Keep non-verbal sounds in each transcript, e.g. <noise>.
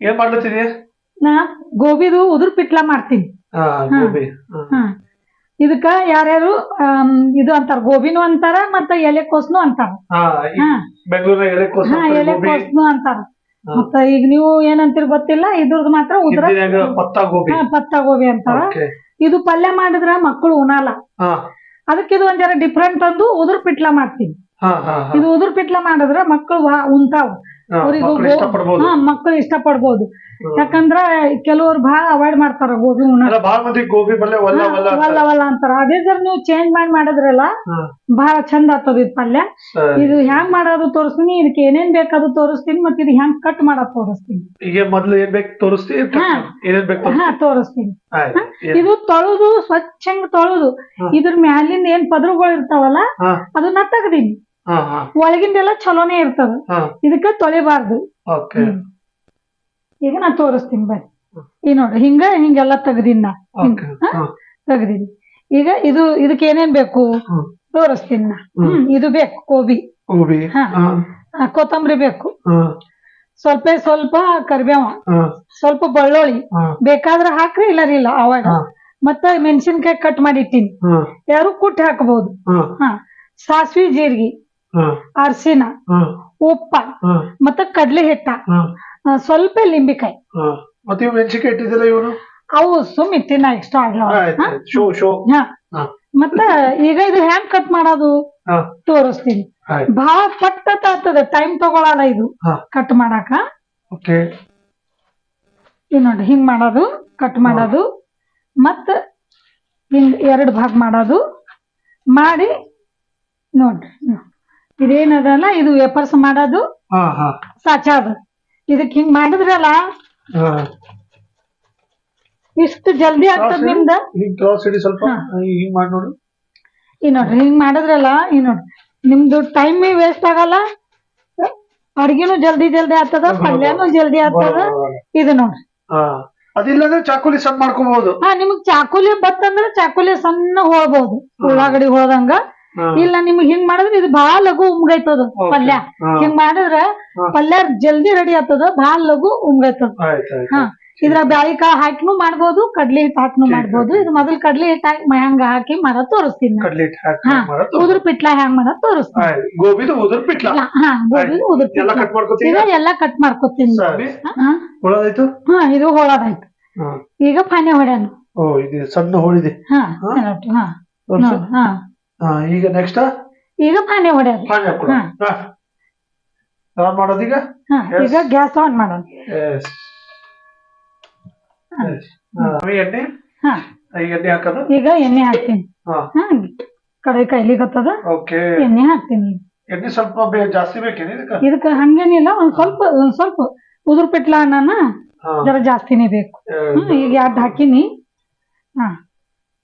ಏನ್ ನಾ ಗೋಬಿದು ಉದುರ್ ಪಿಟ್ಲ ಮಾಡ್ತೀನಿ. ಹಾ ಗೋಬಿ. ಹಾ. ಹಾ. ಇದಕ್ಕ ಯಾರ್ಯಾರು ಆಮ್, ಇದು ಅಂತಾರ ಗೋಬಿನೂ ಅಂತಾರ ಮತ್ತ ಎಲೆಕೋಸ್ನು ಅಂತಾರ. ಹಾ ಬೆಂಗಳೂರಿನ ಎಲೆಕೋಸು ಹಾ ಅಂತಾರೆ, ಗೋಬಿ. ಎಲೆಕೋಸ್ನು ಅಂತಾರ. ಹಾ. ಮತ್ತ ಈಗ ನೀವು ಏನಂತೀರಿ ಗೊತ್ತಿಲ್ಲ ಇದ್ರದ್ ಮಾತ್ರ ಉದ್ರ ಪತ್ತ ಗೋಬಿ. ಹಾ, ಪತ್ತ ಗೋಬಿ ಅಂತಾರ. ಓಕೆ. ಇದು ಪಲ್ಯ ಮಾಡಿದ್ರ ಮಕ್ಕಳು ಉಣಲ್ಲ ಹಾ. ಅದಕ್ಕೆ ಇದು ಒಂದ್ ಜರ ಡಿಫ್ರೆಂಟ್ ಅಂದು ಉದುರ್ ಪಿಟ್ಲ ಮಾಡ್ತೀನಿ. ಹಾ ಹಾ ಹಾ. ಇದು ಉದುರ್ ಪಿಟ್ಲ ಮಾಡಿದ್ರ ಮಕ್ಕಳು ವಾ- ಹಾ ಮಕ್ಕಳು ಇಷ್ಟ ಪಡ್ಬೋದು. ಯಾಕಂದ್ರ ಕೆಲವ್ರು ಬಹಳ ಅವಾಯ್ಡ್ ಮಾಡ್ತಾರ ಗೋಬಿ ಉಣ ಅಲ್ಲ ಬಾಳ ಗೋಬಿ ಬಲ್ಲೆ ಒಲ್ಲ ಒಲ್ಲ ವಲ್ಲ ಅಂತಾರೆ. ಅದೇ ಜರ ನೀವು ಚೇಂಜ್ ಮಾಡಿ ಮಾಡಿದ್ರಲ್ಲ ಬಹಳ ಚಂದ ಆಗ್ತದ ಇದ್ ಪಲ್ಯ. ಇದು ಹೆಂಗ್ ಮಾಡೋದು ತೋರಿಸ್ತೀನಿ ಇದಕ್ಕೆ ಏನೇನ್ ಬೇಕಾದ್ರು ತೋರಿಸ್ತೀನಿ ಮತ್ತೆ ಇದು ಹೆಂಗ್ ಕಟ್ ಮಾಡೋದ್ ತೋರಿಸ್ತೀನಿ. ಈಗ ಮೊದ್ಲು ಏನ್ ಬೇಕು ತೋರಿಸ್ತೀನಿ ಹಾ. ತೋರಿಸ್ತೀನಿ. ಇದು ತೊಳೆದು ಸ್ವಚ್ಛಂಗ್ ತೊಳೆದು. ಇದ್ರ ಮ್ಯಾಲಿಂದ ಏನ್ ಪದರುಗಳು ಇರ್ತಾವಲ್ಲ ಅದನ್ನ ತೆಗ್ದೀನಿ. ಒಳಗಿಂದೆಲ್ಲ ಚಲೋನೇ ಇರ್ತದ. ಇದಕ್ಕ ತೊಳಿಬಾರ್ದು. ಈಗ ನಾ ತೋರಿಸ್ತೀನಿ ಬನ್ನಿ. ಈ ನೋಡ್ರಿ ಹಿಂಗ ಹಿಂಗೆಲ್ಲ ತೆಗ್ದಿನ್ ನಾ. ತೆಗ್ದಿನಿ. ಈಗ ಇದು ಇದಕ್ಕೆ ಏನೇನ್ ಬೇಕು. ತೋರಿಸ್ತೀನಿ ನಾ. ಇದು ಬೇಕು ಕೋಬಿ. ಆ, ಕೊತ್ತಂಬರಿ ಬೇಕು. ಸ್ವಲ್ಪ ಸ್ವಲ್ಪ ಕರಿಬೇವ. ಸ್ವಲ್ಪ ಬೆಳ್ಳುಳ್ಳಿ. ಬೇಕಾದ್ರೆ ಹಾಕ್ರಿ ಇಲ್ಲ ಇಲ್ಲ ಅವಾಗ. ಮತ್ತ ಮೆಣಸಿನ್ಕಾಯಿ ಕಟ್ ಮಾಡಿ ಇಟ್ಟಿನಿ ಯಾರು ಕುಟ್ಟಿ ಹಾಕಬಹುದು ಹಾ. ಸಾಸ್ವಿ ಜೀರಿಗೆ. ಅರಿಶಿನ ಉಪ್ಪ ಮತ್ತ ಕಡ್ಲೆ ಹಿಟ್ಟ ಆ, ಸ್ವಲ್ಪ ಲಿಂಬಿಕಾಯಿ. ಮತ್ತೆ ಇವು ಮೆಣಸಿನ್ಕಾಯಿ ಇಟ್ಟಿದ್ದಲ್ಲ ಇವನು ಅವು ಸುಮ್ ತಿನ್ನ ಎಕ್ಸ್ಟ್ರಾ ಶೋ ಶೋ. ಹಾ. ಹಾ. ಮತ್ತ ಈಗ ಇದು ಹ್ಯಾಂಗ್ ಕಟ್ ಮಾಡೋದು? ಹಾ. ತೋರಿಸ್ತೀನಿ. ಆಯ್ತು. ಬಹಳ ಪಟ್ಟತ ಆಗ್ತದ. ಟೈಮ್ ತಗೊಳಲ್ಲ ಇದು. ಹಾ. ಕಟ್ ಮಾಡಾಕ. ಓಕೆ. ಇದು ನೋಡಿ ಹಿಂಗ್ ಮಾಡೋದು ಕಟ್ ಮಾಡೋದು. ಮತ್ತ ಹಿಂಗ್ ಎರಡು ಭಾಗ ಮಾಡೋದು. ಮಾಡಿ ನೋಡ್ರಿ. ಇದೇನದಲ್ಲ ಇದು ವೇಪರ್ಸ್ ಮಾಡೋದು? ಹಾ ಹಾ. ಸಾಚಾದ. ಇದಕ್ ಹಿಂಗ್ ಮಾಡಿದ್ರಲ್ಲ? ಹಾ. ಇಷ್ಟು ಜಲ್ದಿ ಆಗ್ತದ ನಿಮ್ದ? ಹಿಂಗ್ ಕ್ರಾಸ್ ಇಡಿ ಸ್ವಲ್ಪ. ಹಿಂಗ್ ಮಾಡಿ ನೋಡು. ಈ ನೋಡ್ರಿ ಹಿಂಗ್ ಮಾಡಿದ್ರಲ್ಲ ಈ ನೋಡ್ರಿ. ನಿಮ್ದು ಟೈಮ್ ವೇಸ್ಟ್ ಆಗಲ್ಲ? ಅಡ್ಗಿನೂ ಜಲ್ದಿ ಜಲ್ದಿ ಆಗ್ತದ ಪಲ್ಯನೂ ಜಲ್ದಿ ಆಗ್ತದ? ಇದು ನೋಡ್ರಿ. ಹಾ. ಅದಿಲ್ಲಂದ್ರೆ ಚಾಕುಲಿ ಸಣ್ಣ ಮಾಡ್ಕೋಬಹುದು ಹಾ ನಿಮಗ್ ಚಾಕುಲಿ ಬತ್ತಂದ್ರ ಚಾಕುಲಿ ಸಣ್ಣ ಹೋಗ್ಬಹುದು ಉಳ್ಳಾಗಡಿ ಹೋದಂಗ. ಇಲ್ಲ ನಿಮ್ಗ್ ಹಿಂಗ್ ಮಾಡಿದ್ರೆ ಇದು ಬಾಳ ಲಘು ಉಮ್ಗೈತದ. ಪಲ್ಯ. ಹಿಂಗ್ ಮಾಡಿದ್ರ ಪಲ್ಯ ಜಲ್ದಿ ರೆಡಿ ಆಗ್ತದ ಬಾಳ ಲಘು ಉಮ್ಗೈತದ. ಹಾ. ಇದ್ರ ಬ್ಯಾಳಿ ಕಾಳು ಹಾಕಿನೂ ಮಾಡ್ಬೋದು ಕಡ್ಲಿ ಹಿಟ್ಟು ಹಾಕಿನೂ ಮಾಡ್ಬೋದು. ಇದು ಮೊದಲ್ ಕಡ್ಲಿ ಹಿಟ್ಟು ಹಾಕಿ ಹೆಂಗ ಹಾಕಿ ಮಾಡೋದ್ ತೋರಿಸ್ತೀನಿ. ಕಡ್ಲಿ ಹಿಟ್ಟು. ಉದುರ್ ಪಿಟ್ಲ ಹೆಂಗ್ ಮಾಡೋದ್ ತೋರಿಸ್ತೀನಿ. ಗೋಬಿದು ಉದುರ್ ಪಿಟ್ಲ. ಹಾ. ಉದುರ್ ಎಲ್ಲ ಕಟ್ ಮಾಡ್ಕೊತೀನಿ ಈಗ ಎಲ್ಲಾ ಕಟ್ ಮಾಡ್ಕೊತೀನಿ. ಸರಿ. ಹಾ ಇದು ಹೋಳದಾಯ್ತು. ಈಗ ಫಾನೆ ಹೊಡ್ಯಾನು. ಓ ಇದು ಸಣ್ಣ ಹೋಳಿದೆ. ಹಾ ಹಾ? ಹಾ. ಹಾ ಈಗ ನೆಕ್ಸ್ಟ್ ಈಗ ಪಾನೆ ಹೊಡೆಯೋದು. ಹಾಕೊಡು. ಹಾ. ಆನ್ ಮಾಡೋದೀಗ ಹಾ Yes. ಈಗ ಗ್ಯಾಸ್ ಆನ್ ಮಾಡೋಣ ಎಸ್ ಎಣ್ಣೆ? ಹಾ. ಈಗ ಎಣ್ಣೆ ಹಾಕೋದು? ಈಗ ಎಣ್ಣೆ ಹಾಕ್ತೀನಿ. ಹಾ. ಹಾ ಕಡೆ ಕೈಲಿಗತ್ತದ ಓಕೆ ಎಣ್ಣೆ ಹಾಕ್ತೀನಿ ಎಣ್ಣೆ ಸ್ವಲ್ಪ ಬೇ- ಜಾಸ್ತಿ ಬೇಕೇನು ಇದಕ್ಕೆ? ಇದಕ್ಕ ಹಂಗೇನಿಲ್ಲ ಒಂದ್ ಸ್ವಲ್ಪ ಒಂದ್ ಸ್ವಲ್ಪ ಉದುರ್ ಪಿಟ್ಲ ಅನ್ನನ ಹಾ. ಜರ ಜಾಸ್ತಿನೇ ಬೇಕು. ಹ್ಮ್ ಈಗ ಎರಡ್ ಹಾಕಿನಿ? ಹಾ.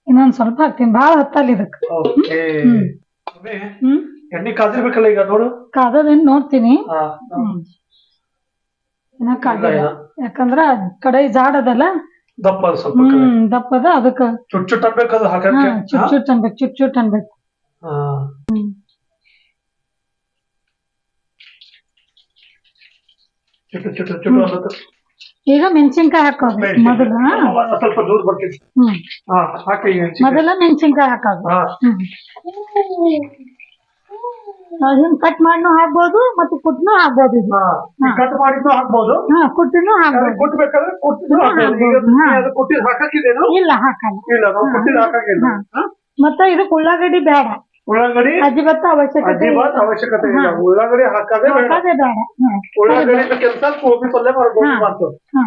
ಇನ್ನೊಂದ್ ಸ್ವಲ್ಪ ಹಾಕ್ತೀನಿ. ಬಾಳ ಹತ್ತಲ್ಲ ಇದಕ್. ಓಕೆ ಹ್ಮ್. ಎಣ್ಣೆ ಕಾದಿರ್ಬೇಕಲ್ಲ ಈಗ ನೋಡು. ಕಾದದೇನ್ ನೋಡ್ತೀನಿ. ಹಾ ಹ್ಮ್. ಇನ್ನ ಕಾದಿಲ್ಲ ಇಲ್ಲ. ಯಾಕಂದ್ರ ಕಡೆ ಜಾಡದಲ್ಲ? ದಪ್ಪ ಅದು ಸ್ವಲ್ಪ. ಹ್ಮ್ ದಪ್ಪದ ಅದಕ್ಕ. ಚುಟ್ ಚುಟ್ ಅದು ಹಾ ಹಾಕಕ್ಕೆ ಚುಟ್ ಚುಟ್ ಅನ್ಬೇಕು ಚುಟ್ ಚುಟ್ ಅನ್ಬೇಕು. ಹಾ. ಚುಟು ಚುಟು ಚುಟು ಅನ್ನೋದು. ಈಗ ಮೆಣಸಿನ್ಕಾಯಿ ಹಾಕೋದು ಮೊದಲ. ಸ್ವಲ್ಪ ದೂರ ಬರ್ತೀವಿ ಹ್ಮ್. ಹಾ ಹಾಕಿ ಮೊದಲ ಮೆಣಸಿನ್ಕಾಯಿ ಹಾಕೋದು. ಹಾ. ಹ್ಮ್. ಕಟ್ ಮಾಡಿನೂ ಹಾಕ್ಬೋದು ಮತ್ತೆ ಕುಟ್ನು ಹಾಕ್ಬೋದು ಇದು. ಕಟ್ ಮಾಡಿದ್ದು ಹಾಕ್ಬೋದು. ಹಾ ಕುಟ್ಟಿನೂ ಹಾಕ್ಬೋದು. ಕುಟ್ಬೇಕಾದ್ರೆ ಹಾಕಕ್ಕಿದೇನು ಇಲ್ಲ ಹಾಕಲ್ಲ. ಇಲ್ಲ ನಾವು ಹಾಕಂಗಿಲ್ಲ? ಮತ್ತೆ ಇದಕ್ಕೆ ಉಳ್ಳಾಗಡ್ಡಿ ಬೇಡ. ಉಳ್ಳಾಗಡ್ಡಿ ಅಜಿಬತ್ತ ಅವಶ್ಯಕತೆ ಅಜಿಬಾತ್ ಅವಶ್ಯಕತೆ ಇಲ್ಲ. ಉಳ್ಳಾಗಡ್ಡಿ ಹಾಕದೇ ಬೇಡ. ಹಾಕೋದೇ ಬೇಡ. ಉಳ್ಳಾಗಡ್ಡಿ ಕೆಲಸ ಕೋಬಿ ಪಲ್ಯ ಮಾಡ್ಬೋದು ಹಾ. ಮಾಡ್ತು ಹಾ.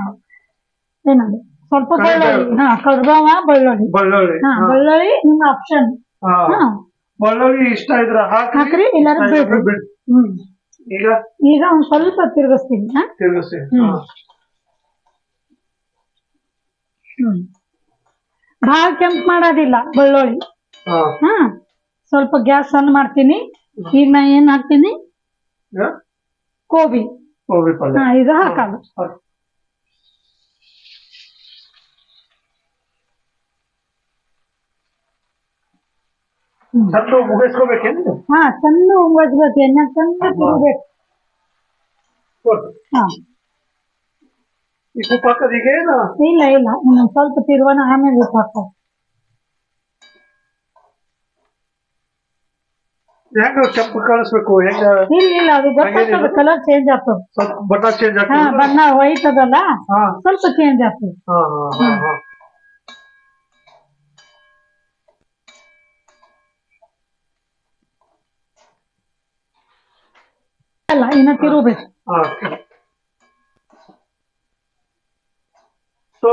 ಏನದು ಸ್ವಲ್ಪ. ಬೆಳ್ಳುಳ್ಳಿ. ಹಾ ಕರ್ಬೇವ ಬೆಳ್ಳುಳ್ಳಿ. ಬೆಳ್ಳುಳ್ಳಿ. ಬೆಳ್ಳುಳ್ಳಿ ನಿಮ್ಮ ಆಪ್ಷನ್ ಬೆಳ್ಳುಳ್ಳಿ ಇಷ್ಟ ಇದ್ರ ಹಾಕ್ರಿ. ಇಲ್ಲಾಂದ್ರೆ ಬಿಡ್ರಿ. ಈಗ? ಈಗ ಒಂದ್ ಸ್ವಲ್ಪ ತಿರುಗಿಸ್ತೀನಿ. ತಿರುಗಿಸ್ತೀನಿ ಭಾಳ ಕೆಂಪ್ ಮಾಡೋದಿಲ್ಲ ಬೆಳ್ಳುಳ್ಳಿ. ಹಾ. ಸ್ವಲ್ಪ ಗ್ಯಾಸ್ ಸಣ್ಣ ಮಾಡ್ತೀನಿ. ಈಗ ನಾ ಏನ್ ಹಾಕ್ತೀನಿ? ಕೋಬಿ. ಪಲ್ಯ. ಹಾ ಇದು ಹಾಕೋದು. ಹಾಕ್. ಸಣ್ಣ ಮುಗಿಸ್ಕೋಬೇಕೇನು ಹಾ ಸಣ್ಣ ಮುಗಿಸ್ಬೇಕು ಎಣ್ಣೆ ಸಣ್ಣ ತಿರುಗ್ಬೇಕು ಹಾ. ಈಗ ಉಪ್ಪು ಹಾಕೋದು ಈಗ ಇಲ್ಲ ಇಲ್ಲ. ಸ್ವಲ್ಪ ತಿರುವನ ಆಮೇಲೆ ಉಪ್ಪು ಹೆಂಗ ಕೆಂಪು ಕಾಣಿಸ್ಬೇಕು? ಹೆಂಗ ಇಲ್ಲ ಇಲ್ಲ ಅದು ಗೊತ್ತಾಗ್ತದೆ ಕಲರ್ ಚೇಂಜ್ ಆಗ್ತದೆ. ಸ್ವಲ್ಪ ಬಣ್ಣ ಚೇಂಜ್ ಹಾ ಆಗ್ತದೆ ಬಣ್ಣ ವೈಟ್ ಅದಲ್ಲ ಸ್ವಲ್ಪ ಚೇಂಜ್ ಆಗ್ತದೆ. ಅಲ್ಲ ಇನ್ನ ತಿರುಬೇಕು ಹಾ ಸೊ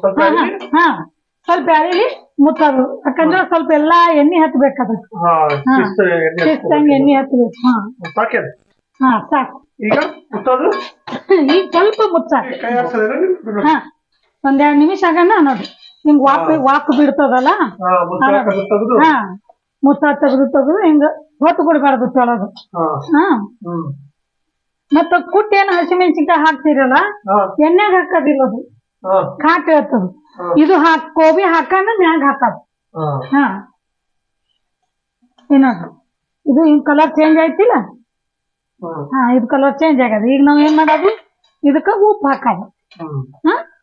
ಸ್ವಲ್ಪ ಎಣ್ಣೆ? ಹಾ. ಸ್ವಲ್ಪ ಎಳಿಲಿ ಮುತ್ತದು ಯಾಕಂದ್ರೆ ಸ್ವಲ್ಪ ಎಲ್ಲಾ ಎಣ್ಣೆ ಹತ್ಬೇಕು ಅದು ಎಣ್ಣೆ ಹತ್ಬೇಕು. ಹಾ. ಸಾಕೇನೆ? ಹಾ ಸಾಕು. ಈಗ ಮುತ್ತದು <laughs> ಈಗ ಸ್ವಲ್ಪ ಮುಚ್ಚಾಕ. ಹಾ ಒಂದೆರಡು ನಿಮಿಷ ಆಗಣ ನೋಡಿ. ಹಿಂಗ್ ವಾಕ್ ವಾಕ್ ಬಿಡ್ತದಲ್ಲ? ಹಾ ಮುತ್ತ ತೆಗೆದು ತೆಗೆದು. ಹಿಂಗ ಹೊತ್ತು ಕೊಡ್ಬಾರ್ದು ತೊಳೆದು. ಹಾ. ಮತ್ತ ಕುಟ್ಟಿ ಏನು ಹಸಿಮೆಣಸಿನ್ಕಾಯಿ ಹಾಕ್ತಿರಲ್ಲ? ಎಣ್ಣೆಗೆ ಹಾಕೋದಿಲ್ಲ ಅದು. ಕಾಟ್ ಇರ್ತದ ಹಾ. ಇದು ಹಾಕ್ ಕೋಬಿ ಹಾಕಾನ ಮ್ಯಾಗ ಹಾಕೋದು. ಹಾ. ಏನಾದ್ರು. ಏನದು ಇದು ಹಿಂಗ್ ಕಲರ್ ಚೇಂಜ್ ಆಯ್ತಿಲ್ಲ? ಹಾ. ಇದು ಕಲರ್ ಚೇಂಜ್ ಆಗದ. ಈಗ ನಾವ್ ಏನ್ ಮಾಡೋದು? ಇದಕ್ಕ ಉಪ್ಪು ಹಾಕದ.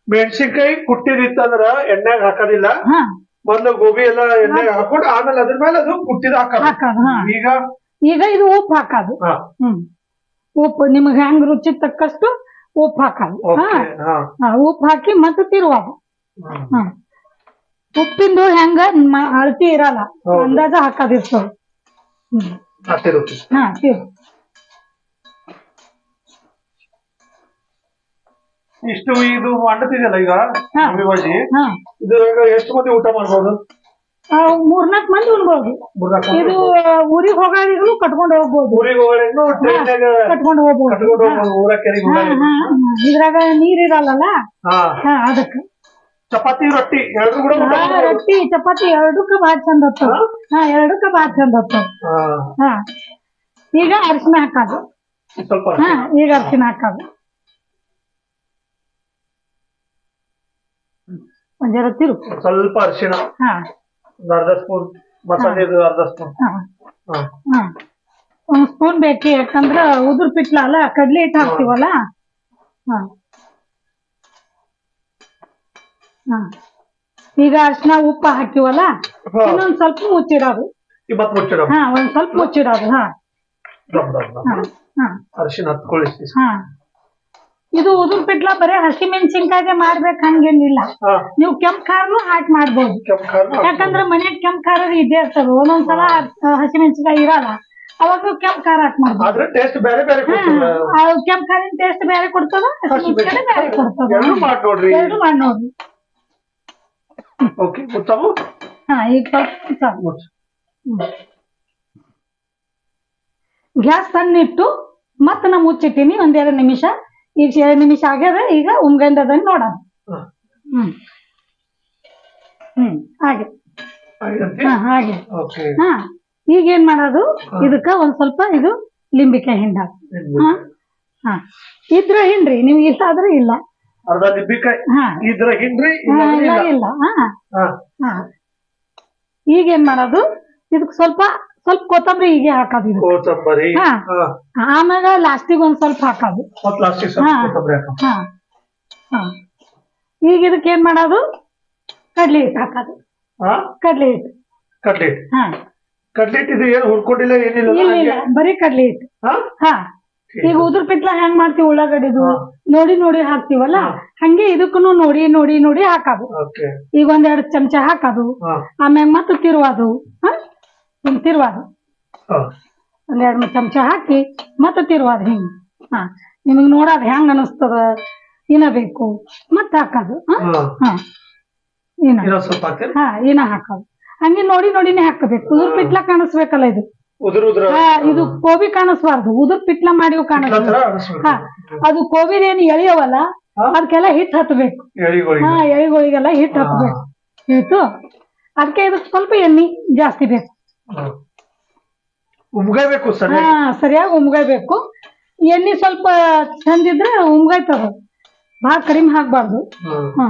ಮೆಣಸಿನ್ಕಾಯಿ ಕುಟ್ಟಿದಿತ್ತಂದ್ರ ಎಣ್ಣೆಗ್ ಹಾಕೋದಿಲ್ಲ. ಹಾ. ಮೊದ್ಲು ಗೋಬಿ ಎಲ್ಲ ಎಣ್ಣೆ ಹಾಕೊಂಡು ಆಮೇಲೆ ಅದ್ರ ಮೇಲೆ ಅದು ಕುಟ್ಟಿದ ಹಾಕೋದು. ಈಗ? ಈಗ ಇದು ಉಪ್ಪು ಹಾಕೋದು. ಉಪ್ಪು ನಿಮ್ಗೆ ಹೆಂಗ್ ರುಚಿ ತಕ್ಕಷ್ಟು ಉಪ್ಪು ಹಾಕೋದು. ಹಾ. ಹಾ. ಹಾ, ಉಪ್ಪು ಹಾಕಿ ಮತ್ತೆ. ಹಾ ಉಪ್ಪಿಂದು ಹೆಂಗ ಮ- ಅಳತಿ ಇರಲ್ಲ ಹೌದು. ಅಂದಾಜ ಹ್ಮ್. ಹತ್ತಿರುತ್ತೆ ಹಾ ಇಷ್ಟು ಇದು ಅಂಟತಿದೆಯಲ್ಲ ಈಗ ಹಾ. ಗೋಬಿ ಬಾಜಿ? ಹಾ. ಈಗ ಎಷ್ಟು ಮಂದಿ ಊಟ ಮಾಡ್ಬೋದು? ಮೂರ್ನಾಲ್ಕು ಮಂದಿ ಉಣ್ಬೋದು. ಮೂರ್ನಾಲ್ಕು ಇದು ಊರಿಗೆ ಹೋಗೋದಿಗೂ ಕಟ್ಕೊಂಡು ಹೋಗ್ಬೋದು. ಊರಿಗೆ ಟ್ರೈನ್ಯಾಗ ಕಟ್ಕೊಂಡು ಹೋಗ್ಬೋದು. ಕಟ್ಕೊಂಡು ಹೋಗ್ಬೋದು ಊರ ಕೆರೆಗೆ ಹಾ ಹಾ ಹಾ. ಇದ್ರಾಗ ನೀರ್ ಇರಲ್ಲ ಹಾ. ಹಾ ಅದಕ್ಕೆ. ಚಪಾತಿ ರೊಟ್ಟಿ ಎರಡು ಕೂಡ ಊಟ ಹಾ, ಮಾಡ್ಬೋದು. ರೊಟ್ಟಿ ಚಪಾತಿ ಎರಡಕ್ಕ ಬಾಳ ಚಂದ ಹಾ? ಎರಡಕ್ಕ ಬಾಳ ಚಂದ ಹಾ. ಹಾ. ಈಗ ಅರಿಶಿನ ಹಾಕೋದು. ಸ್ವಲ್ಪ ಹಾ ಈಗ ಅರಿಶಿನ ಹಾಕೋದು. ಒಂದ್ ಜರ ತಿರು. ಸ್ವಲ್ಪ ಅರಿಶಿಣ. ಹಾ. ಒಂದ್ ಅರ್ಧ ಸ್ಪೂನ್. ಮಸಾಲೆದು ಅರ್ಧ ಸ್ಪೂನ್. ಹಾ. ಹಾ. ಹಾ. ಒಂದ್ ಸ್ಪೂನ್ ಬೇಕು ಯಾಕಂದ್ರ ಉದುರ್ ಪಿಟ್ಲ ಅಲ್ಲ ಕಡ್ಲಿ ಹಿಟ್ಟು ಹಾಕ್ತಿವಲ್ಲ? ಹಾ. ಈಗ ಅರ್ಶಿನ ಉಪ್ಪ ಹಾಕಿವಲ್ಲ? ಹಾ. ಇನ್ನೊಂದ್ ಸ್ವಲ್ಪ ಮುಚ್ಚಿಡೋದು. ಈ ಮತ್ ಮುಚ್ಚಿಡ ಹಾ ಒಂದ್ ಸ್ವಲ್ಪ ಮುಚ್ಚಿಡೋದು ಹಾ. ದಮ್ ದಮ್ ದಮ್. ಹಾ ಹಾ. ಅರಿಶಿಣ ಹತ್ಕೊಳ್ಳಿ ಹಾ. ಇದು ಉದುರ್ ಪಿಟ್ಲ ಬರೀ ಹಸಿ ಮೆಣಸಿನ್ಕಾಯಿಗೆ ಮಾಡ್ಬೇಕು ಹಂಗೇನಿಲ್ಲ. ಹಾ. ನೀವು ಕೆಂಪ್ ಖಾರನು ಹಾಕಿ ಮಾಡ್ಬೋದು. ಕೆಂಪು ಖಾರ ಯಾಕಂದ್ರೆ ಮನ್ಯಾಗ ಕೆಂಪ್ ಖಾರ ಇದ್ದೇ ಇರ್ತದೆ. ಒಂದೊಂದ್ಸಲ ಹಸಿ ಮೆಣಸಿನ್ಕಾಯಿ ಇರಲ್ಲ. ಅವಾಗ ನೀವು ಕೆಂಪ್ ಖಾರ ಹಾಕಿ ಮಾಡ್ಬೋದು. ಆದ್ರೆ ಟೇಸ್ಟ್ ಬೇರೆ ಬೇರೆ ಕೆಂಪ್ ಖಾರಿನ ಟೇಸ್ಟ್ ಬೇರೆ ಕೊಡ್ತದ ಹಸಿಮೆಣಸಿನ್ಕಾಯಿ ಬೇರೆ ಕೊಡ್ತದ. ಎರಡು ಮಾಡಿ ನೋಡ್ರಿ ಎರಡು ಮಾಡಿ ನೋಡ್ರಿ ಓಕೆ ಉತ್ತಮ ಹಾ ಈಗ ಸಾಕು. ಗ್ಯಾಸ್ ಸಣ್ಣಿಟ್ಟು ಮತ್ತೆ ನಾ ಮುಚ್ಚಿಟ್ಟಿನಿ ಒಂದೆರಡು ನಿಮಿಷ. ಈಗ ಎರಡು ನಿಮಿಷ ಆಗ್ಯದ ಈಗ ಉಮ್ಗಂಡದನ್ನ ನೋಡೋಣ. ಹ್ಮ್. ಹ್ಮ್ ಹಾಗೆ? ಹಾ ಹಾಗೆ. ಹಾ ಈಗ ಏನ್ ಮಾಡೋದು ಇದಕ್ಕ ಒಂದ್ ಸ್ವಲ್ಪ ಇದು ಲಿಂಬಿಕಾಯಿ ಹಿಂಡ ಹಾ ಹಾ. ಇದ್ರ ಹಿಂಡ್ರಿ ನಿಮ್ಗೆ ಇಷ್ಟ ಆದ್ರೆ ಇಲ್ಲ. ಅರ್ಧ ನಿಂಬಿಕಾಯಿ ಹಾ. ಇದ್ರ ಹಿಂಡ್ರಿ ಹಾ, ಇಲ್ಲ. ಹಾ ಹಾ. ಹಾ. ಈಗ ಏನ್ ಮಾಡೋದು? ಇದಕ್ ಸ್ವಲ್ಪ ಸ್ವಲ್ಪ ಕೊತ್ತಂಬರಿ ಹೀಗೆ ಹಾಕೋದು ಇದು ಕೊತ್ತಂಬರಿ. ಹಾ. ಹಾ. ಆಮ್ಯಾಗ ಲಾಸ್ಟಿಗೆ ಒಂದ್ ಸ್ವಲ್ಪ ಹಾಕೋದು. ಸ್ವಲ್ಪ ಹಾ. ಕೊತ್ತಂಬರಿ ಹಾಕೋದು. ಹಾ. ಹಾ. ಈಗ ಇದಕ್ಕೆ ಏನ್ ಮಾಡೋದು? ಕಡ್ಲಿ ಹಿಟ್ಟು ಹಾಕೋದು. ಹಾ ಕಡ್ಲಿ ಹಿಟ್ಟು. ಕಟ್ಲೆಟ್ ಹಾ. ಕಟ್ಲೆಟ್ ಇದು ಏನು ಹುರ್ಕೊಂಡಿಲ್ಲ ಏನಿಲ್ಲ ಇಲ್ಲ ಇಲ್ಲ. ಬರೀ ಕಡ್ಲಿ ಹಿಟ್ಟು. ಹಾ? ಹಾ. ಈಗ ಉದುರ್ ಪಿತ್ಲ ಹೆಂಗ್ ಮಾಡ್ತೀವಿ ಉಳ್ಳಾಗಡ್ಡಿದು? ನೋಡಿ ನೋಡಿ ಹಾಕ್ತಿವಲ್ಲ. ಹಂಗೆ ಇದಕ್ಕೂ ನೋಡಿ ನೋಡಿ ನೋಡಿ ಹಾಕೋದು. ಈಗ ಒಂದೆರಡು ಚಮಚ ಹಾಕೋದು. ಆಮ್ಯಾಗ ಮತ್ತೆ ತಿರುವಾದು. ಹಾ? ಹಿಂಗ್ ತಿರುವಾದು. ಒಂದೆರಡು ಮೂರು ಚಮಚ ಹಾಕಿ ಮತ್ತೆ ತಿರುವಾದು ಹಿಂಗ್. ಹಾ. ನಿಮಗ್ ನೋಡೋದು ಹೆಂಗ್ ಅನಿಸ್ತದ? ಇನ್ನ ಬೇಕು. ಮತ್ತೆ ಹಾಕೋದು. ಹಾ ಇನ್ನ ಹಾಕೋದು. ಹಂಗೆ ನೋಡಿ ನೋಡಿನೇ ಹಾಕಬೇಕು. ಉದುರ್ ಪಿಟ್ಲ ಕಾಣಿಸ್ಬೇಕಲ್ಲ ಇದು. ಹಾ ಇದು ಕೋಬಿ ಕಾಣಿಸ್ಬಾರ್ದು. ಉದುರ್ ಪಿಟ್ಲ ಮಾಡಿ ಅನಿಸ್ಬೇಕು ಹಾ ಅದು ಕೋವಿನ ಏನ್ ಎಳಿಯವಲ್ಲ. ಅದಕ್ಕೆಲ್ಲ ಹಿಟ್ ಹತ್ಬೇಕು. ಎಳಿಗಳಿಗೆ. ಹಾ ಎಳಿಗಳಿಗೆಲ್ಲ ಹಿಟ್ ಹತ್ಬೇಕು. ಆಯ್ತು? ಅದಕ್ಕೆ ಇದು ಸ್ವಲ್ಪ ಎಣ್ಣೆ ಜಾಸ್ತಿ ಬೇಕು. ಉಮ್ಗಬೇಕು ಹಾ ಸರಿಯಾಗಿ ಉಮ್ಗಾಯ್ಬೇಕು. ಎಣ್ಣೆ ಸ್ವಲ್ಪ ಚಂದಿದ್ರೆ ಉಮ್ಗಾಯ್ತದ. ಭಾಳ ಕಡಿಮೆ ಹಾಕ್ಬಾರ್ದು. ಹಾ.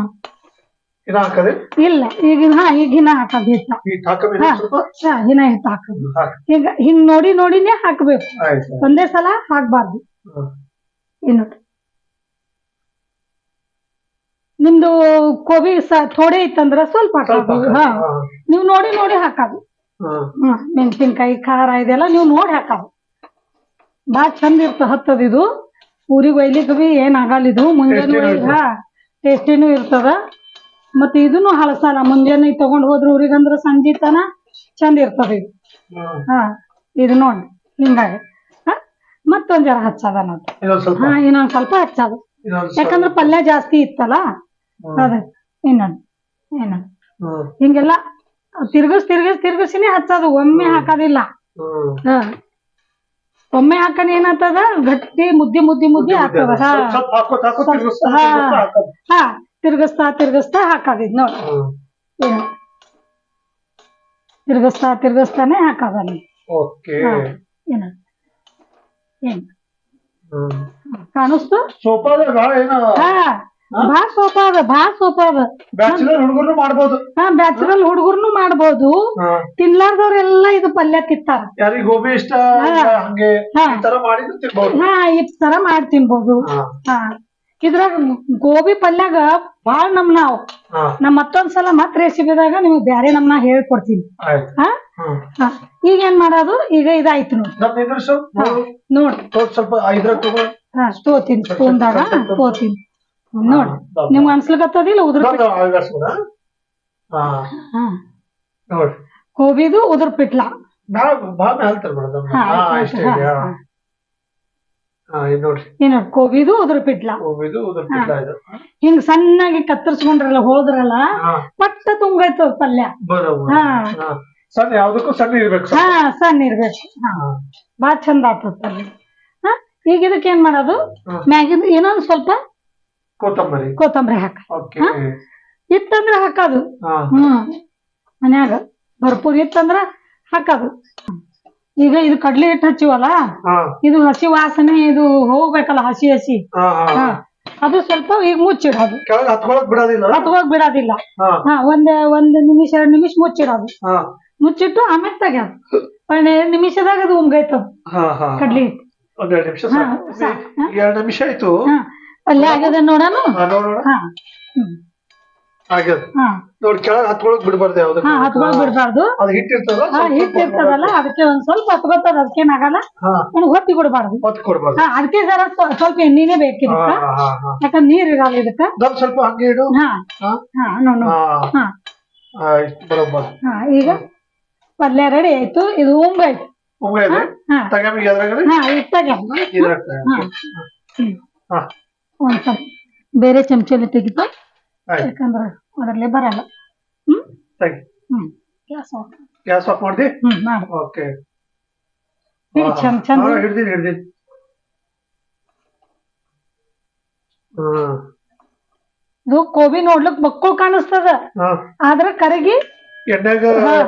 ಇನ್ನ ಹಾಕದೆ? ಇಲ್ಲ ಈಗ ಹಾ ಈಗ ಹಿನ ಹಾಕೋದು ಹಿಟ್ಟ ಹಿಟ್ ಹಾಕಬೇಕು ಹಾ ಸ್ವಲ್ಪ? ಹಾ ಹಿನ ಹಿಟ್ಟು ಹಾಕೋದು. ಹಾಕಿ ಈಗ ಹಿಂಗ್ ನೋಡಿ ನೋಡಿನೇ ಹಾಕ್ಬೇಕು. ಆಯ್ತು ಒಂದೇ ಸಲ ಹಾಕ್ಬಾರ್ದು. ಇನ್ನು. ನಿಮ್ದು ಕೋಬಿ ಸ ಥೋಡೆ ಇತ್ತಂದ್ರ ಸ್ವಲ್ಪ ಹಾಕೋದು. ಹಾ. ಹಾ. ನೀವು ನೋಡಿ ನೋಡಿ ಹಾಕೋದು. ಹಾ. ಮೆಣಸಿನ್ಕಾಯಿ ಖಾರ ಇದೆಲ್ಲ ನೀವು ನೋಡಿ ಹಾಕೋದು. ಭಾಳ ಚಂದ ಇರ್ತ ಹತ್ತದ ಇದು. ಊರಿಗೆ ಒಯ್ಲಿಕ್ಕೆ ಬಿ ಏನ್ ಆಗಲ್ಲ ಇದು. ಮುಂಜಾನೆ Tasty-ನೂ ಟೇಸ್ಟಿನೂ ಇರ್ತದ. ಮತ್ತೆ ಇದನ್ನು ಹಳಸಲ್ಲ ಮುಂಜಾನೆ ತಗೊಂಡ್ ಹೋದ್ರ ಊರಿಗಂದ್ರ ಸಂಜೆ ತನ ಚಂದ ಇರ್ತದ ಇದು. ಹಾ ಇದು ನೋಡಿ ಹಿಂಗಾಗಿ. ಹಾ ಮತ್ತೊಂದ್ ಜರ ಹಚ್ಚದ ಸ್ವಲ್ಪ. ಹಾ ಇನ್ನೊಂದ್ ಸ್ವಲ್ಪ ಹಚ್ಚದ. ಯಾಕಂದ್ರ ಪಲ್ಯ ಜಾಸ್ತಿ ಇತ್ತಲ್ಲ. ಅದ ಇನ್ನೊಂದು ಇನ್ನೊಂದ್. ಹಿಂಗೆಲ್ಲ ತಿರ್ಗಸ್ ತಿರ್ಗಸ್ ತಿರ್ಗಸಿನೇ ಹಚ್ಚೋದು. ಒಮ್ಮೆ ಹಾಕೋದಿಲ್ಲ. ಹ. ಒಮ್ಮೆ ಹಾಕನ್ ಏನಾಗ್ತದ? ಗಟ್ಟಿ ಮುದ್ದಿ ಮುದ್ದಿ ಮುದ್ದೆ ಹಾಕ್ತದ. ಹಾ. ಹಾ. ತಿರ್ಗಿಸ್ತಾ. ತಿರ್ಗಸ್ತಾ ಹಾಕೋದಿದ್ ನೋಡಿ. ತಿರ್ಗಸ್ತಾ ತಿರ್ಗಸ್ತಾನೆ ಹಾಕೋದ ಓಕೆ. ಏನು? ಏನ್. ಕಾಣಿಸ್ತು? ಸೋಫಾದಾಗ ಏನ ಭಾಳ ಸೋಫಾ ಅದ ಭಾಳ ಸೋಫಾ ಅದ ಬ್ಯಾಚುಲರ್ ಹುಡುಗರು ಮಾಡ್ಬೋದು. ಹಾ ಬ್ಯಾಚುರಲ್ ಹುಡುಗರ್ನು ಮಾಡ್ಬೋದು. ತಿನ್ಲಾರ್ದವ್ರೆಲ್ಲ ಇದು ಪಲ್ಯ ತಿಂತಾರ. ಯಾರಿಗೆ ಗೋಬಿ ಇಷ್ಟ ಹಂಗೆ ಹಾ. ಈ ತರ ಮಾಡಿದ್ರು ತಿನ್ಬೋದು. ಹಾ ಈ ತರ ಮಾಡಿ ತಿನ್ಬೋದು. ಹಾ. ಇದ್ರಾಗ ಗೋಬಿ ಪಲ್ಯಾಗ ಭಾಳ ನಮ್ನಾವ್ ನಮ್ ನಾ ಮತ್ತೊಂದ್ಸಲ ಮತ್ ರೆಸಿಪಿದಾಗ ನಿಮ್ಗೆ ಬ್ಯಾರೆ ನಮ್ನ ಹೇಳ್ಕೊಡ್ತೀನಿ. ಈಗ ಏನ್ ಮಾಡೋದು? ಈಗ ಇದಾಯ್ತು ನೋಡಿ. ನೋಡು. ಸ್ವಲ್ಪ ತೋತೀನಿ ಸ್ಪೂನ್ದಾಗ ತೋತೀನಿ. ನಿಮ್ಗೆ ಅನ್ಸ್ಲಿಕತ್ತದಿಲ್ಲ ಉದ್ರ ಗೋಬಿದು ಉದ್ರ ಪಿಟ್ಲಾ ಹಾ. ನೋಡಿ. ಗೋಬಿದು ಉದ್ರ ಪಿಟ್ಲ. ಇದು ನೋಡ್ರಿ. ಏನು ಗೋಬಿದು ಉದ್ರ ಪಿಟ್ಲ. ಗೋಬಿದು ಉದ್ರ ಪಿಟ್ಲ ಇದು. ಹಿಂಗ್ ಸಣ್ಣಾಗಿ ಕತ್ತರಿಸ್ಕೊಂಡ್ರಲ್ಲ ಹೋದ್ರಲ್ಲ ಹಾ. ಪಟ್ಟ ತುಂಗೈತದ ಪಲ್ಯ. ಬರೋબર ಹಾ. ಹಾ. ಸಣ್ಣ ಯಾವ್ದಕ್ಕೂ ಸಣ್ಣ ಇರ್ಬೇಕು ಹಾ ಸಣ್ಣ ಇರ್ಬೇಕು. ಹಾ. ಹಾ. ಬಾಳ ಚಂದ ಆಗ್ತದ ಪಲ್ಯ. ಹಾ ಈಗ ಇದಕ್ಕೆ ಏನ್ ಮಾಡೋದು? ಮ್ಯಾಗಿ ಮ್ಯಾಗಿಂದ ಇನ್ನೊಂದ್ ಸ್ವಲ್ಪ ಕೊತ್ತಂಬರಿ. ಕೊತ್ತಂಬರಿ ಹಾಕ. ಓಕೆ. ಹಾ? ಇತ್ತಂದ್ರ ಹಾಕೋದು. ಹಾ. ಹ್ಮ್. ಮನ್ಯಾಗ ಭರ್ಪೂರ್ ಇತ್ತಂದ್ರ ಹಾಕೋದು. ಈಗ ಇದು ಕಡ್ಲೆ ಹಿಟ್ಟು ಹಚ್ಚಿವಲ್ಲ? ಇದು ಹಸಿ ವಾಸನೆ ಇದು ಹೋಗ್ಬೇಕಲ್ಲ ಹಸಿ ಹಸಿ? ಹಾ ಅದು ಸ್ವಲ್ಪ ಈಗ ಮುಚ್ಚಿಡೋದು. ಹತ್ಕೊಳಕ್ ಬಿಡೋದಿಲ್ಲ? ಹಾ. ಒಂದ್ ಒಂದ್ ನಿಮಿಷ ಎರಡ್ ನಿಮಿಷ ಮುಚ್ಚಿಡೋದು. ಮುಚ್ಚಿಟ್ಟು ಆಮೇಲೆ ತೆಗ್ಯೋದು. ಒಂದ್ ಎರಡ್ ನಿಮಿಷದಾಗ ಅದು ಉಮ್ಗೈತದ ಕಡ್ಲಿ ಹಿಟ್ಟು. ಒಂದ್ ಎರಡು ನಿಮಿಷ ಎರಡು ಆಯ್ತು. ಅಲ್ಲೇ ಆಗದ ಆಗ್ಯದ ನೋಡೋಣ. ಹಾ, ಆಗ್ಯದ ನೋಡಿ ಕೆಳಗೆ ಹತ್ಕೊಳಕ್ ಬಿಡಬಾರ್ದು ಯಾವ್ದು ಹಾ ಹತ್ಕೊಂಡ್ ಬಿಡ್ಬಾರ್ದು. ಅದು ಹಿಟ್ಟಿರ್ತದ ಹಾ ಇರ್ತದಲ್ಲ ಅದಕ್ಕೆ ಒಂದ್ ಸ್ವಲ್ಪ ಹತ್ಕೋತದ ಅದಕ್ಕೇನಾಗಲ್ಲ. ನನಗ್ ಹೊತ್ತಿ ಕೊಡಬಾರ್ದು. ಹೊತ್ತು ಕೊಡ್ಬಾರ್ದು ಹಾ ಅದಕ್ಕೆ ಸರ ಸ್ವಲ್ಪ ಎಣ್ಣಿನೇ ಬೇಕಿದ ಯಾಕಂದ್ರೆ ನೀರ್ ಇರಲ್ಲ ಇದಕ್ಕ. ದಮ್ ಸ್ವಲ್ಪ ಹಂಗೆ ಇಡು. ಹಾ. ಬರೋಬ್ಬರ. ಈಗ ಪಲ್ಯ ರೆಡಿ ಆಯ್ತು. ಇದು ಅದ್ರಾಗ ಹಾ ಇದ್ರಾಗ ಹಾ. ಒಂದ್ ಸ್ವಲ್ಪ ಬೇರೆ ಚಮಚಲ್ಲಿ ತೆಗಿತು ಆಯ್ತು. ಯಾಕಂದ್ರ ಅದರಲ್ಲಿ ಬರಲ್ಲ. ಹ್ಮ್? ಸರಿ ಹ್ಮ್. Gas off. ಗ್ಯಾಸ್ ಆಫ್ ಮಾಡ್ದಿ? ಹ್ಮ್ ಮಾಡು. ಓಕೆ. ಹಿಡಿ ಚಂದ ಚಂದ. ಹಿಡ್ದೀನಿ ಹಿಡ್ದೀನಿ ಹ್ಮ್ ಇದು ಕೋಬಿ ನೋಡ್ಲಿಕ್ ಮಕ್ಕಳು ಕಾಣಿಸ್ತದ. ಆದ್ರ ಕರಗಿ ಎಣ್ಣೆಗ.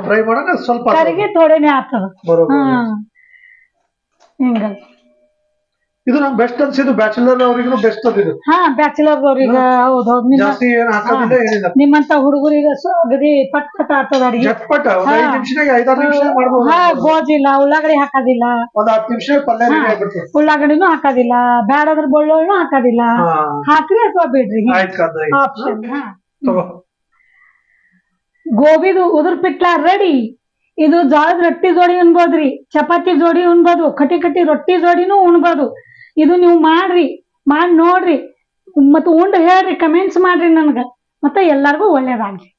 ಫ್ರೈ ಮಾಡೋಣ ಸ್ವಲ್ಪ ಕರಗಿ ಥೋಡೆನೆ ಆಗ್ತದ ಹಿಂಗ ಇದು ನಮ್ ಬೆಸ್ಟ್ ಅನ್ಸಿದ್ದು ಬ್ಯಾಚುಲರ್ ಅವ್ರಿಗೂ ಬೆಸ್ಟ್ ಅದು ಹಾ ಬ್ಯಾಚುಲರ್ ಅವ್ರಿಗೆ ಹೌದು ಹೌದು. ನಿಮ್ಮ ಜಾಸ್ತಿ ಏನ್ ಹಾಕೋದಿಲ್ಲ ಏನಿಲ್ಲ. ನಿಮ್ಮಂತ ಹುಡುಗರಿಗೆ ಅಗದಿ ಪಟ್ ಪಟ್ ಆಗ್ತದ ಅಡಿಗೆ. ಚಟ್ಪಟ ಒಂದ್ ಹಾ. ಐದ್ ನಿಮಿಷನಾಗ ಐದಾರು ನಿಮಿಷ ಮಾಡ್ಬೋದು. ಹಾ ಗೋಜಿಲ್ಲ ಉಳ್ಳಾಗಡ್ಡಿ ಹಾಕೋದಿಲ್ಲ. ಒಂದ್ ಹತ್ತು ನಿಮಿಷ ಪಲ್ಯ ರೆಡಿ ಆಗ್ಬಿಡ್ತದೆ ಉಳ್ಳಾಗಡ್ಡಿನೂ ಹಾಕೋದಿಲ್ಲ ಬ್ಯಾಡದ್ರ ಬೆಳ್ಳುಳ್ಳಿನೂ ಹಾಕೋದಿಲ್ಲ. ಹಾ. ಹಾಕ್ರಿ ಅಥವಾ ಬಿಡ್ರಿ? ಆಯ್ತು ಕದ ಆಪ್ಷನ್ ತಗೋ. ಗೋಬಿದು ಉದುರ್ ಪಿಟ್ಲ ರೆಡಿ. ಇದು ಜೋಳದ ರೊಟ್ಟಿ ಜೋಡಿ ಉಣ್ಬೋದ್ರಿ. ಚಪಾತಿ ಜೋಡಿ ಉಣ್ಬೋದು. ಕಟಿ ಕಟಿ ರೊಟ್ಟಿ ಜೋಡಿನೂ ಉಣ್ಬೋದು. ಇದು ನೀವು ಮಾಡ್ರಿ ಮಾಡಿ ನೋಡ್ರಿ ಮತ್ತ ಉಂಡ್ ಹೇಳ್ರಿ ಕಮೆಂಟ್ಸ್ ಮಾಡ್ರಿ ನನಗೆ ಮತ್ತೆ ಎಲ್ಲಾರ್ಗೂ ಒಳ್ಳೇದಾಗ್ಲಿ.